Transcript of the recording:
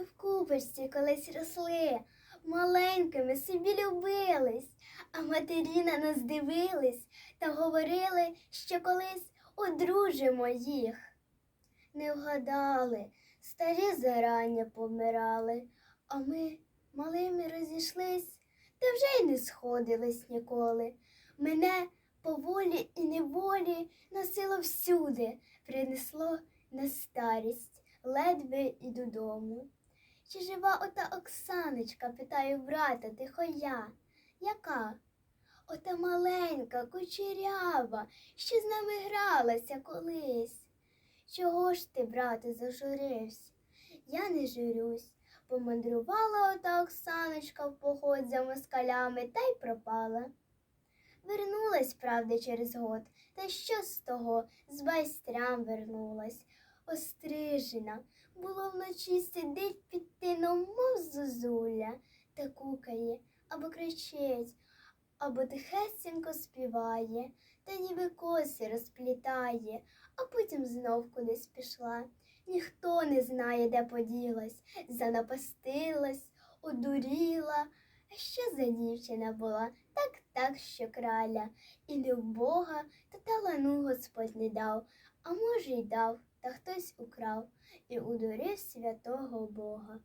Ми в купочці колись росли, маленькими собі любились, а матері на нас дивились та говорили, що колись одружимо їх. Не вгадали, старі зарання помирали, а ми малими розійшлись та вже й не сходились ніколи. Мене поволі і неволі носило всюди, принесло на старість, ледве і додому. Чи жива ота Оксаночка, питаю брата, тихо я. Яка? Ота маленька, кучерява, що з нами гралася колись. Чого ж ти, брате, зажурився? Я не журюсь. Помандрувала ота Оксаночка в поход за москалями та й пропала. Вернулась, правда, через год, та що з того, з байстрям вернулась. Острижена, було вночі сидить під тином, мов зозуля, та кукає, або кричить, або тихесенько співає, та ніби коси розплітає, а потім знов кудись пішла. Ніхто не знає, де поділась, занапастилась, одуріла. А що за дівчина була, так так, що краля, і не в Бога, та талану Господь не дав, а може й дав, та хтось украв і удурив святого Бога.